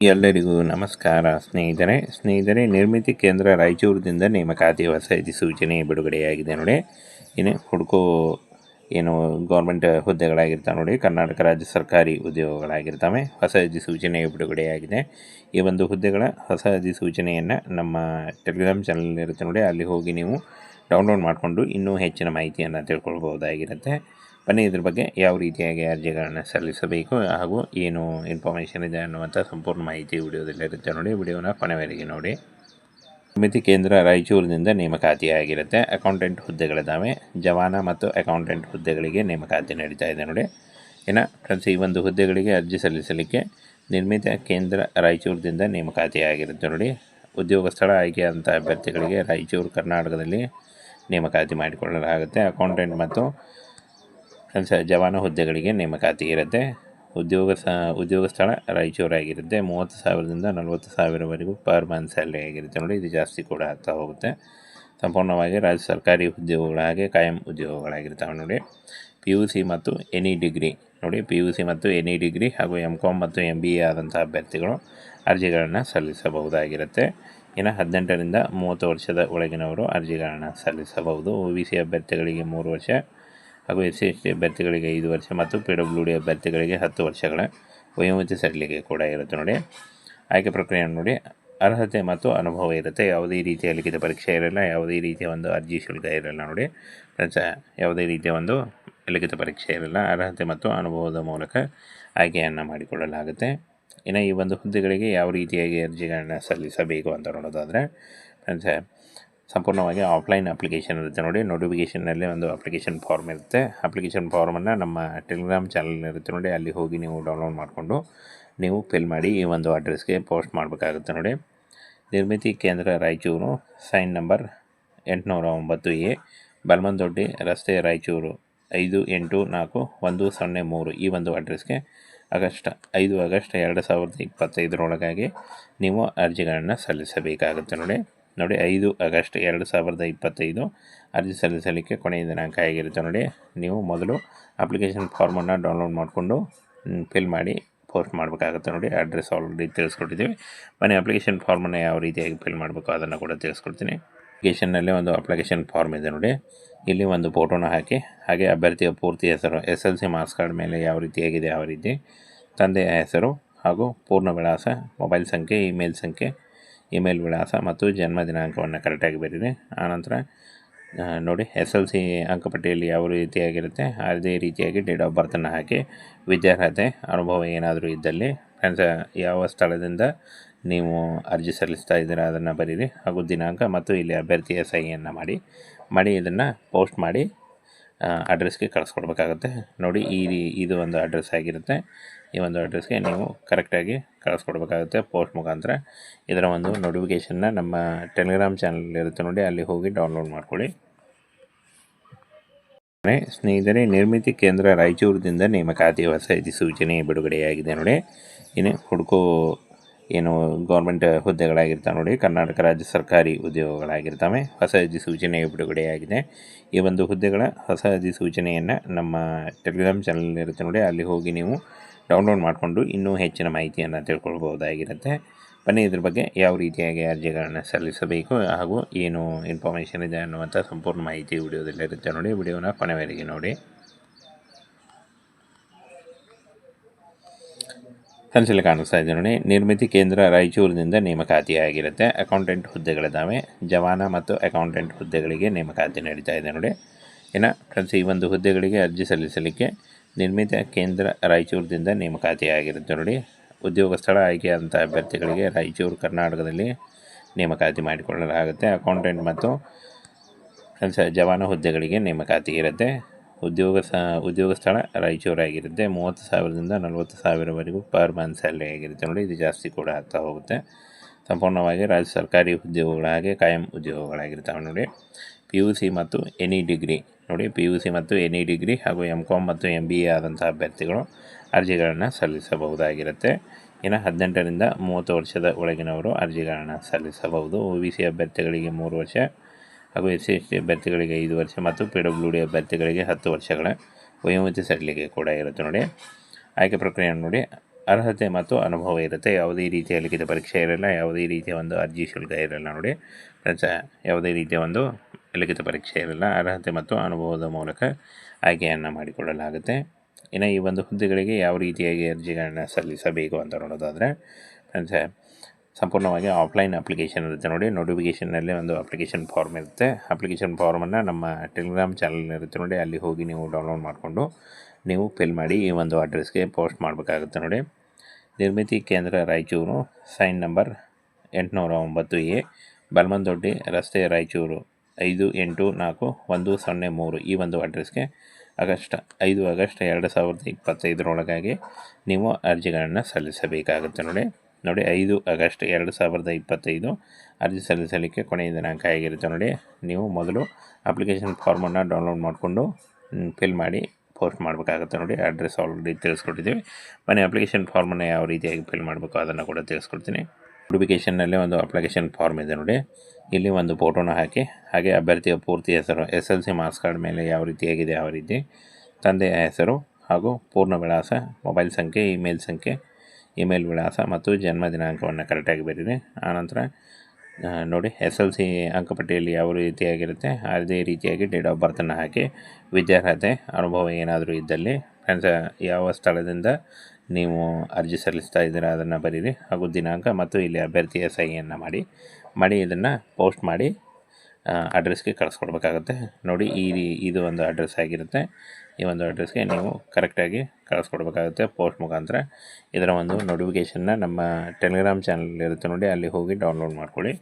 ಎಲ್ಲರಿಗೂ ನಮಸ್ಕಾರ. ಸ್ನೇಹಿತರೆ ಸ್ನೇಹಿತರೆ, ನಿರ್ಮಿತಿ ಕೇಂದ್ರ ರಾಯಚೂರದಿಂದ ನೇಮಕಾತಿ ಹೊಸ ಅಧಿಸೂಚನೆ ಬಿಡುಗಡೆಯಾಗಿದೆ ನೋಡಿ. ಏನೇ ಹುಡುಕೋ ಏನು ಗೌರ್ಮೆಂಟ್ ಹುದ್ದೆಗಳಾಗಿರ್ತಾವೆ ನೋಡಿ, ಕರ್ನಾಟಕ ರಾಜ್ಯ ಸರ್ಕಾರಿ ಉದ್ಯೋಗಗಳಾಗಿರ್ತವೆ. ಹೊಸ ಅಧಿಸೂಚನೆ ಬಿಡುಗಡೆಯಾಗಿದೆ. ಈ ಒಂದು ಹುದ್ದೆಗಳ ಹೊಸ ಅಧಿಸೂಚನೆಯನ್ನು ನಮ್ಮ ಟೆಲಿಗ್ರಾಮ್ ಚಾನಲ್ ಇರುತ್ತೆ ನೋಡಿ. ಅಲ್ಲಿ ಹೋಗಿ ನೀವು ಡೌನ್ಲೋಡ್ ಮಾಡಿಕೊಂಡು ಇನ್ನೂ ಹೆಚ್ಚಿನ ಮಾಹಿತಿಯನ್ನು ತಿಳ್ಕೊಳ್ಬೋದಾಗಿರುತ್ತೆ. ಬನ್ನಿ, ಇದ್ರ ಬಗ್ಗೆ ಯಾವ ರೀತಿಯಾಗಿ ಅರ್ಜಿಗಳನ್ನು ಸಲ್ಲಿಸಬೇಕು ಹಾಗೂ ಏನು ಇನ್ಫಾರ್ಮೇಷನ್ ಇದೆ ಅನ್ನುವಂಥ ಸಂಪೂರ್ಣ ಮಾಹಿತಿ ವಿಡಿಯೋದಲ್ಲಿ ಇರುತ್ತೆ ನೋಡಿ. ವಿಡಿಯೋನ ಕೊನೆವರೆಗೆ ನೋಡಿ. ಸಮಿತಿ ಕೇಂದ್ರ ರಾಯಚೂರಿನಿಂದ ನೇಮಕಾತಿಯಾಗಿರುತ್ತೆ. ಅಕೌಂಟೆಂಟ್ ಹುದ್ದೆಗಳಿದ್ದಾವೆ ಜವಾನ ಮತ್ತು ಅಕೌಂಟೆಂಟ್ ಹುದ್ದೆಗಳಿಗೆ ನೇಮಕಾತಿ ನಡೀತಾ ಇದೆ ನೋಡಿ. ಇನ್ನು ಫ್ರೆಂಡ್ಸ್ ಈ ಒಂದು ಹುದ್ದೆಗಳಿಗೆ ಅರ್ಜಿ ಸಲ್ಲಿಸಲಿಕ್ಕೆ ನಿರ್ಮಿತ ಕೇಂದ್ರ ರಾಯಚೂರಿನಿಂದ ನೇಮಕಾತಿಯಾಗಿರುತ್ತೆ ನೋಡಿ. ಉದ್ಯೋಗ, ಸ್ಥಳ ಆಯ್ಕೆಯಾದಂಥ ಅಭ್ಯರ್ಥಿಗಳಿಗೆ ರಾಯಚೂರು, ಕರ್ನಾಟಕದಲ್ಲಿ ನೇಮಕಾತಿ ಮಾಡಿಕೊಳ್ಳಲಾಗುತ್ತೆ. ಅಕೌಂಟೆಂಟ್ ಮತ್ತು ಕೆಲಸ ಜವಾನ ಹುದ್ದೆಗಳಿಗೆ ನೇಮಕಾತಿ ಇರುತ್ತೆ. ಉದ್ಯೋಗ ಸ, ಉದ್ಯೋಗ ಸ್ಥಳ ರಾಯಚೂರಾಗಿರುತ್ತೆ. ಮೂವತ್ತು ಸಾವಿರದಿಂದ ನಲವತ್ತು ಸಾವಿರವರೆಗೂ ಪರ್ ಮಂತ್ ಸ್ಯಾಲ್ರಿ ಆಗಿರುತ್ತೆ ನೋಡಿ, ಇದು ಜಾಸ್ತಿ ಕೂಡ ಆಗ್ತಾ ಹೋಗುತ್ತೆ. ಸಂಪೂರ್ಣವಾಗಿ ರಾಜ್ಯ ಸರ್ಕಾರಿ ಉದ್ಯೋಗಗಳ ಹಾಗೆ ಕಾಯಂ ಉದ್ಯೋಗಗಳಾಗಿರ್ತವೆ ನೋಡಿ. ಪಿ ಯು ಸಿ ಮತ್ತು ಎನಿ ಡಿಗ್ರಿ ನೋಡಿ ಪಿ ಯು ಸಿ ಮತ್ತು ಎನಿ ಡಿಗ್ರಿ ಹಾಗೂ ಎಂ ಕಾಮ್ ಮತ್ತು ಎಂ ಬಿ ಎ ಆದಂಥ ಅಭ್ಯರ್ಥಿಗಳು ಅರ್ಜಿಗಳನ್ನು ಸಲ್ಲಿಸಬಹುದಾಗಿರುತ್ತೆ. ಇನ್ನು ಹದಿನೆಂಟರಿಂದ ಮೂವತ್ತು ವರ್ಷದ ಒಳಗಿನವರು ಅರ್ಜಿಗಳನ್ನು ಸಲ್ಲಿಸಬಹುದು. ಒ ಬಿ ಸಿ ಅಭ್ಯರ್ಥಿಗಳಿಗೆ ಮೂರು ವರ್ಷ ಹಾಗೂ ಎಸ್ ಸಿ ಎಸ್ ಟಿ ಅಭ್ಯರ್ಥಿಗಳಿಗೆ ಐದು ವರ್ಷ ಮತ್ತು ಪಿ ಡಬ್ಲ್ಯೂ ಡಿ ಅಭ್ಯರ್ಥಿಗಳಿಗೆ ಹತ್ತು ವರ್ಷಗಳ ವಯೋಮಿತಿ ಸಡಿಲಿಕೆ ಕೂಡ ಇರುತ್ತೆ ನೋಡಿ. ಆಯ್ಕೆ ಪ್ರಕ್ರಿಯೆಯನ್ನು ನೋಡಿ. ಅರ್ಹತೆ ಮತ್ತು ಅನುಭವ ಇರುತ್ತೆ. ಯಾವುದೇ ರೀತಿಯ ಲಿಖಿತ ಪರೀಕ್ಷೆ ಇರಲ್ಲ, ಯಾವುದೇ ರೀತಿಯ ಒಂದು ಅರ್ಜಿ ಶುಲ್ಕ ಇರಲ್ಲ ನೋಡಿ. ಫ್ರೆಂಡ್ಸ್, ಯಾವುದೇ ರೀತಿಯ ಒಂದು ಲಿಖಿತ ಪರೀಕ್ಷೆ ಇರಲ್ಲ. ಅರ್ಹತೆ ಮತ್ತು ಅನುಭವದ ಮೂಲಕ ಆಯ್ಕೆಯನ್ನು ಮಾಡಿಕೊಳ್ಳಲಾಗುತ್ತೆ. ಇನ್ನು ಈ ಒಂದು ಹುದ್ದೆಗಳಿಗೆ ಯಾವ ರೀತಿಯಾಗಿ ಅರ್ಜಿಗಳನ್ನು ಸಲ್ಲಿಸಬೇಕು ಅಂತ ನೋಡೋದಾದರೆ, ಫ್ರೆಂಡ್ಸ್ ಸಂಪೂರ್ಣವಾಗಿ ಆಫ್ಲೈನ್ ಅಪ್ಲಿಕೇಶನ್ ಇರುತ್ತೆ ನೋಡಿ. ನೋಟಿಫಿಕೇಷನ್ನಲ್ಲಿ ಒಂದು ಅಪ್ಲಿಕೇಶನ್ ಫಾರ್ಮ್ ಇರುತ್ತೆ. ಅಪ್ಲಿಕೇಶನ್ ಫಾರ್ಮನ್ನು ನಮ್ಮ ಟೆಲಿಗ್ರಾಮ್ ಚಾನಲ್ ಇರುತ್ತೆ ನೋಡಿ. ಅಲ್ಲಿ ಹೋಗಿ ನೀವು ಡೌನ್ಲೋಡ್ ಮಾಡಿಕೊಂಡು ನೀವು ಫಿಲ್ ಮಾಡಿ ಈ ಒಂದು ಅಡ್ರೆಸ್ಗೆ ಪೋಸ್ಟ್ ಮಾಡಬೇಕಾಗುತ್ತೆ ನೋಡಿ. ನಿರ್ಮಿತಿ ಕೇಂದ್ರ ರಾಯಚೂರು. ಸೈನ್ ನಂಬರ್ ಎಂಟುನೂರ ಒಂಬತ್ತು ಎ. ಬಲ್ಮಂದೊಡ್ಡಿ ರಸ್ತೆ ರಾಯಚೂರು ಐದು ಎಂಟು ನಾಲ್ಕು ಒಂದು ಸೊನ್ನೆ ಮೂರು. ಈ ಒಂದು ಅಡ್ರೆಸ್ಗೆ ಆಗಸ್ಟ್ ಐದು ಆಗಸ್ಟ್ ಎರಡು ಸಾವಿರದ ಇಪ್ಪತ್ತೈದರೊಳಗಾಗಿ ನೀವು ಅರ್ಜಿಗಳನ್ನು ಸಲ್ಲಿಸಬೇಕಾಗುತ್ತೆ ನೋಡಿ. ನೋಡಿ, ಐದು ಆಗಸ್ಟ್ ಎರಡು ಸಾವಿರದ ಇಪ್ಪತ್ತೈದು ಅರ್ಜಿ ಸಲ್ಲಿಸಲಿಕ್ಕೆ ಕೊನೆಯ ದಿನಾಂಕ ಆಗಿರುತ್ತೆ ನೋಡಿ, ನೀವು ಮೊದಲು ಅಪ್ಲಿಕೇಶನ್ ಫಾರ್ಮನ್ನು ಡೌನ್ಲೋಡ್ ಮಾಡಿಕೊಂಡು ಫಿಲ್ ಮಾಡಿ, ಪೋಸ್ಟ್ ಮಾಡಬೇಕಾಗುತ್ತೆ ನೋಡಿ, ಅಡ್ರೆಸ್ ಆಲ್ರೆಡಿ ತಿಳಿಸ್ಕೊಟ್ಟಿದ್ದೀವಿ. ಮನೆ ಅಪ್ಲಿಕೇಶನ್ ಫಾರ್ಮನ್ನು ಯಾವ ರೀತಿಯಾಗಿ ಫಿಲ್ ಮಾಡಬೇಕು ಅದನ್ನು ಕೂಡ ತಿಳಿಸ್ಕೊಡ್ತೀನಿ. ಅಪ್ಲಿಕೇಶನ್ನಲ್ಲಿ ಒಂದು ಅಪ್ಲಿಕೇಶನ್ ಫಾರ್ಮ್ ಇದೆ ನೋಡಿ, ಇಲ್ಲಿ ಒಂದು ಫೋಟೋನ ಹಾಕಿ, ಹಾಗೆ ಅಭ್ಯರ್ಥಿಯ ಪೂರ್ತಿ ಹೆಸರು, S L C marks card ಮೇಲೆ ಯಾವ ರೀತಿಯಾಗಿದೆ ಯಾವ ರೀತಿ, ತಂದೆಯ ಹೆಸರು ಹಾಗೂ ಪೂರ್ಣ ವಿಳಾಸ, ಮೊಬೈಲ್ ಸಂಖ್ಯೆ, ಇಮೇಲ್ ಸಂಖ್ಯೆ ಇಮೇಲ್ ವಿಳಾಸ ಮತ್ತು ಜನ್ಮ ದಿನಾಂಕವನ್ನು ಕರೆಕ್ಟಾಗಿ ಬರೀರಿ. ಆನಂತರ ನೋಡಿ ಎಸ್ ಎಲ್ ಸಿ ಅಂಕಪಟ್ಟಿಯಲ್ಲಿ ಯಾವ ರೀತಿಯಾಗಿರುತ್ತೆ, ಅದೇ ರೀತಿಯಾಗಿ ಡೇಟ್ ಆಫ್ ಬರ್ತನ್ನು ಹಾಕಿ, ವಿದ್ಯಾರ್ಹತೆ, ಅನುಭವ ಏನಾದರೂ ಇದ್ದಲ್ಲಿ ಫ್ರೆಂಡ್ಸ್ ಯಾವ ಸ್ಥಳದಿಂದ ನೀವು ಅರ್ಜಿ ಸಲ್ಲಿಸ್ತಾ ಇದ್ದೀರಾ ಅದನ್ನು ಬರೀರಿ. ಹಾಗೂ ದಿನಾಂಕ ಮತ್ತು ಇಲ್ಲಿ ಅಭ್ಯರ್ಥಿಯ ಸಹಿಯನ್ನು ಮಾಡಿ ಮಾಡಿ ಇದನ್ನು ಪೋಸ್ಟ್ ಮಾಡಿ ಅಡ್ರೆಸ್ಗೆ ಕಳಿಸ್ಕೊಡ್ಬೇಕಾಗುತ್ತೆ. ನೋಡಿ, ಈ ಇದು ಒಂದು ಅಡ್ರೆಸ್ ಆಗಿರುತ್ತೆ. ಈ ಒಂದು ಅಡ್ರೆಸ್ಗೆ ನೀವು ಕರೆಕ್ಟಾಗಿ ಕಳಿಸ್ಕೊಡ್ಬೇಕಾಗುತ್ತೆ ಪೋಸ್ಟ್ ಮುಖಾಂತರ. ಇದರ ಒಂದು ನೋಟಿಫಿಕೇಷನ್ನ ನಮ್ಮ ಟೆಲಿಗ್ರಾಮ್ ಚಾನಲ್ ಇರುತ್ತೆ ನೋಡಿ, ಅಲ್ಲಿ ಹೋಗಿ ಡೌನ್ಲೋಡ್ ಮಾಡ್ಕೊಳ್ಳಿ. ಸ್ನೇಹಿತರೆ, ನಿರ್ಮಿತಿ ಕೇಂದ್ರ ರಾಯಚೂರದಿಂದ ನೇಮಕಾತಿ ಹೊಸ ಅಧಿಸೂಚನೆ ಬಿಡುಗಡೆಯಾಗಿದೆ ನೋಡಿ. ಇನ್ನು ಹುಡುಕೋ ಏನು ಗೌರ್ಮೆಂಟ್ ಹುದ್ದೆಗಳಾಗಿರ್ತಾವೆ ನೋಡಿ, ಕರ್ನಾಟಕ ರಾಜ್ಯ ಸರ್ಕಾರಿ ಉದ್ಯೋಗಗಳಾಗಿರ್ತವೆ. ಹೊಸ ಅಧಿಸೂಚನೆ ಬಿಡುಗಡೆಯಾಗಿದೆ. ಈ ಒಂದು ಹುದ್ದೆಗಳ ಹೊಸ ಅಧಿಸೂಚನೆಯನ್ನು ನಮ್ಮ ಟೆಲಿಗ್ರಾಮ್ ಚಾನಲ್ ಇರುತ್ತೆ ನೋಡಿ, ಅಲ್ಲಿ ಹೋಗಿ ನೀವು ಡೌನ್ಲೋಡ್ ಮಾಡಿಕೊಂಡು ಇನ್ನೂ ಹೆಚ್ಚಿನ ಮಾಹಿತಿಯನ್ನು ತಿಳ್ಕೊಳ್ಬೋದಾಗಿರುತ್ತೆ ಬನ್ನಿ, ಇದ್ರ ಬಗ್ಗೆ ಯಾವ ರೀತಿಯಾಗಿ ಅರ್ಜಿಗಳನ್ನು ಸಲ್ಲಿಸಬೇಕು ಹಾಗೂ ಏನು ಇನ್ಫಾರ್ಮೇಷನ್ ಇದೆ ಅನ್ನುವಂಥ ಸಂಪೂರ್ಣ ಮಾಹಿತಿ ವಿಡಿಯೋದಲ್ಲಿರುತ್ತೆ ನೋಡಿ. ವಿಡಿಯೋನ ಕೊನೆವರೆಗೆ ನೋಡಿ. ಕನಸಲ್ಲಿ ಕಾಣಿಸ್ತಾ ಇದೆ ನೋಡಿ. ನಿರ್ಮಿತಿ ಕೇಂದ್ರ ರಾಯಚೂರಿನಿಂದ ನೇಮಕಾತಿಯಾಗಿರುತ್ತೆ. ಅಕೌಂಟೆಂಟ್ ಹುದ್ದೆಗಳಿದ್ದಾವೆ ಜವಾನ ಮತ್ತು ಅಕೌಂಟೆಂಟ್ ಹುದ್ದೆಗಳಿಗೆ ನೇಮಕಾತಿ ನಡೀತಾ ಇದೆ ನೋಡಿ. ಇನ್ನು ಫ್ರೆಂಡ್ಸ್ ಈ ಒಂದು ಹುದ್ದೆಗಳಿಗೆ ಅರ್ಜಿ ಸಲ್ಲಿಸಲಿಕ್ಕೆ ನಿರ್ಮಿತ ಕೇಂದ್ರ ರಾಯಚೂರಿನಿಂದ ನೇಮಕಾತಿಯಾಗಿರುತ್ತೆ ನೋಡಿ. ಉದ್ಯೋಗ, ಸ್ಥಳ ಆಯ್ಕೆಯಾದಂಥ ಅಭ್ಯರ್ಥಿಗಳಿಗೆ ರಾಯಚೂರು, ಕರ್ನಾಟಕದಲ್ಲಿ ನೇಮಕಾತಿ ಮಾಡಿಕೊಳ್ಳಲಾಗುತ್ತೆ. ಅಕೌಂಟೆಂಟ್ ಮತ್ತು ಜವಾನ ಹುದ್ದೆಗಳಿಗೆ ನೇಮಕಾತಿ ಇರುತ್ತೆ ಉದ್ಯೋಗ ಸ ಉದ್ಯೋಗ ಸ್ಥಳ ರಾಯಚೂರಾಗಿರುತ್ತೆ. ಮೂವತ್ತು ಸಾವಿರದಿಂದ ನಲವತ್ತು ಸಾವಿರವರೆಗೂ ಪರ್ ಮಂತ್ ಸ್ಯಾಲ್ರಿ ಆಗಿರುತ್ತೆ ನೋಡಿ, ಇದು ಜಾಸ್ತಿ ಕೂಡ ಆಗ್ತಾ ಹೋಗುತ್ತೆ. ಸಂಪೂರ್ಣವಾಗಿ ರಾಜ್ಯ ಸರ್ಕಾರಿ ಉದ್ಯೋಗಗಳ ಹಾಗೆ ಕಾಯಂ ಉದ್ಯೋಗಗಳಾಗಿರ್ತಾವೆ ನೋಡಿ. ಪಿ ಯು ಸಿ ಮತ್ತು ಎನಿ ಡಿಗ್ರಿ ನೋಡಿ ಪಿ ಯು ಸಿ ಮತ್ತು ಎನಿ ಡಿಗ್ರಿ ಹಾಗೂ ಎಂ ಕಾಮ್ ಮತ್ತು ಎಂ ಬಿ ಎ ಆದಂಥ ಅಭ್ಯರ್ಥಿಗಳು ಅರ್ಜಿಗಳನ್ನು ಸಲ್ಲಿಸಬಹುದಾಗಿರುತ್ತೆ. ಇನ್ನು ಹದಿನೆಂಟರಿಂದ ಮೂವತ್ತು ವರ್ಷದ ಒಳಗಿನವರು ಅರ್ಜಿಗಳನ್ನು ಸಲ್ಲಿಸಬಹುದು. ಒ ಬಿ ಸಿ ಅಭ್ಯರ್ಥಿಗಳಿಗೆ ಮೂರು ವರ್ಷ ಹಾಗೂ ಎಸ್ ಸಿ ಎಸ್ ಅಭ್ಯರ್ಥಿಗಳಿಗೆ ಐದು ವರ್ಷ ಮತ್ತು ಪಿ ಡಬ್ಲ್ಯೂ ಡಿ ಅಭ್ಯರ್ಥಿಗಳಿಗೆ ಹತ್ತು ವರ್ಷಗಳ ವಯೋಮಿತಿ ಸಡಿಲಿಕೆ ಕೂಡ ಇರುತ್ತೆ ನೋಡಿ. ಆಯ್ಕೆ ಪ್ರಕ್ರಿಯೆಯನ್ನು ನೋಡಿ. ಅರ್ಹತೆ ಮತ್ತು ಅನುಭವ ಇರುತ್ತೆ. ಯಾವುದೇ ರೀತಿಯ ಲಿಖಿತ ಪರೀಕ್ಷೆ ಇರಲ್ಲ. ಯಾವುದೇ ರೀತಿಯ ಒಂದು ಅರ್ಜಿ ಶುಲ್ಕ ಇರಲ್ಲ ನೋಡಿ. ಫ್ರೆಂಡ್ಸ್, ಯಾವುದೇ ರೀತಿಯ ಒಂದು ಲಿಖಿತ ಪರೀಕ್ಷೆ ಇರಲ್ಲ. ಅರ್ಹತೆ ಮತ್ತು ಅನುಭವದ ಮೂಲಕ ಆಯ್ಕೆಯನ್ನು ಮಾಡಿಕೊಳ್ಳಲಾಗುತ್ತೆ. ಇನ್ನು ಈ ಒಂದು ಹುದ್ದೆಗಳಿಗೆ ಯಾವ ರೀತಿಯಾಗಿ ಅರ್ಜಿಗಳನ್ನು ಸಲ್ಲಿಸಬೇಕು ಅಂತ ನೋಡೋದಾದರೆ, ಫ್ರೆಂಡ್ಸ್ ಸಂಪೂರ್ಣವಾಗಿ ಆಫ್ಲೈನ್ ಅಪ್ಲಿಕೇಶನ್ ಇರುತ್ತೆ ನೋಡಿ. ನೋಟಿಫಿಕೇಷನ್ನಲ್ಲಿ ಒಂದು ಅಪ್ಲಿಕೇಶನ್ ಫಾರ್ಮ್ ಇರುತ್ತೆ. ಅಪ್ಲಿಕೇಶನ್ ಫಾರ್ಮನ್ನು ನಮ್ಮ ಟೆಲಿಗ್ರಾಮ್ ಚಾನಲ್ ಇರುತ್ತೆ ನೋಡಿ. ಅಲ್ಲಿ ಹೋಗಿ ನೀವು ಡೌನ್ಲೋಡ್ ಮಾಡಿಕೊಂಡು ನೀವು ಫಿಲ್ ಮಾಡಿ ಈ ಒಂದು ಅಡ್ರೆಸ್ಗೆ ಪೋಸ್ಟ್ ಮಾಡಬೇಕಾಗುತ್ತೆ ನೋಡಿ. ನಿರ್ಮಿತಿ ಕೇಂದ್ರ ರಾಯಚೂರು. ಸೈನ್ ನಂಬರ್ ಎಂಟುನೂರ ಒಂಬತ್ತು ಎ. ಬಲ್ಮಂದೊಡ್ಡಿ ರಸ್ತೆ ರಾಯಚೂರು ಐದು ಎಂಟು ನಾಲ್ಕು ಒಂದು ಸೊನ್ನೆ ಮೂರು. ಈ ಒಂದು ಅಡ್ರೆಸ್ಗೆ ಆಗಸ್ಟ್ ಐದು ಆಗಸ್ಟ್ ಎರಡು ಸಾವಿರದ ಇಪ್ಪತ್ತೈದರೊಳಗಾಗಿ ನೀವು ಅರ್ಜಿಗಳನ್ನು ಸಲ್ಲಿಸಬೇಕಾಗುತ್ತೆ ನೋಡಿ. ನೋಡಿ, ಐದು ಆಗಸ್ಟ್ ಎರಡು ಸಾವಿರದ ಇಪ್ಪತ್ತೈದು ಅರ್ಜಿ ಸಲ್ಲಿಸಲಿಕ್ಕೆ ಕೊನೆಯ ದಿನಾಂಕ ಆಗಿರುತ್ತೆ ನೋಡಿ, ನೀವು ಮೊದಲು ಅಪ್ಲಿಕೇಶನ್ ಫಾರ್ಮನ್ನು ಡೌನ್ಲೋಡ್ ಮಾಡಿಕೊಂಡು ಫಿಲ್ ಮಾಡಿ, ಪೋಸ್ಟ್ ಮಾಡಬೇಕಾಗುತ್ತೆ ನೋಡಿ, ಅಡ್ರೆಸ್ ಆಲ್ರೆಡಿ ತಿಳಿಸ್ಕೊಟ್ಟಿದ್ದೀವಿ. ಮನೆ ಅಪ್ಲಿಕೇಶನ್ ಫಾರ್ಮನ್ನು ಯಾವ ರೀತಿಯಾಗಿ ಫಿಲ್ ಮಾಡಬೇಕು ಅದನ್ನು ಕೂಡ ತಿಳಿಸ್ಕೊಡ್ತೀನಿ. ನೋಟಿಫಿಕೇಷನ್ನಲ್ಲಿ ಒಂದು ಅಪ್ಲಿಕೇಶನ್ ಫಾರ್ಮ್ ಇದೆ ನೋಡಿ, ಇಲ್ಲಿ ಒಂದು ಫೋಟೋನ ಹಾಕಿ, ಹಾಗೆ ಅಭ್ಯರ್ಥಿಯ ಪೂರ್ತಿ ಹೆಸರು, S L C marks card ಮೇಲೆ ಯಾವ ರೀತಿಯಾಗಿದೆ ಯಾವ ರೀತಿ, ತಂದೆಯ ಹೆಸರು ಹಾಗೂ ಪೂರ್ಣ ವಿಳಾಸ, ಮೊಬೈಲ್ ಸಂಖ್ಯೆ, ಇಮೇಲ್ ಸಂಖ್ಯೆ ಇಮೇಲ್ ವಿಳಾಸ ಮತ್ತು ಜನ್ಮ ದಿನಾಂಕವನ್ನು ಕರೆಕ್ಟಾಗಿ ಬರೀರಿ. ಆನಂತರ ನೋಡಿ, ಎಸ್ ಎಲ್ ಸಿ ಅಂಕಪಟ್ಟಿಯಲ್ಲಿ ಯಾವ ರೀತಿಯಾಗಿರುತ್ತೆ, ಅದೇ ರೀತಿಯಾಗಿ ಡೇಟ್ ಆಫ್ ಬರ್ತನ್ನು ಹಾಕಿ ವಿದ್ಯಾರ್ಹತೆ, ಅನುಭವ ಏನಾದರೂ ಇದ್ದಲ್ಲಿ, ಫ್ರೆಂಡ್ಸ್, ಯಾವ ಸ್ಥಳದಿಂದ ನೀವು ಅರ್ಜಿ ಸಲ್ಲಿಸ್ತಾ ಇದ್ದೀರಾ ಅದನ್ನು ಬರೀರಿ. ಹಾಗೂ ದಿನಾಂಕ ಮತ್ತು ಇಲ್ಲಿ ಅಭ್ಯರ್ಥಿಯ ಸಹಿಯನ್ನು ಮಾಡಿ ಮಾಡಿ ಇದನ್ನು ಪೋಸ್ಟ್ ಮಾಡಿ ಅಡ್ರೆಸ್ಗೆ ಕಳಿಸ್ಕೊಡ್ಬೇಕಾಗುತ್ತೆ. ನೋಡಿ, ಈ ಇದು ಒಂದು ಅಡ್ರೆಸ್ ಆಗಿರುತ್ತೆ. ಈ ಒಂದು ಅಡ್ರೆಸ್ಗೆ ನೀವು ಕರೆಕ್ಟಾಗಿ ಕಳಿಸ್ಕೊಡ್ಬೇಕಾಗುತ್ತೆ ಪೋಸ್ಟ್ ಮುಖಾಂತರ. ಇದರ ಒಂದು ನೋಟಿಫಿಕೇಷನ್ನ ನಮ್ಮ ಟೆಲಿಗ್ರಾಮ್ ಚಾನಲ್ ಇರುತ್ತೆ ನೋಡಿ, ಅಲ್ಲಿ ಹೋಗಿ ಡೌನ್ಲೋಡ್ ಮಾಡ್ಕೊಳ್ಳಿ.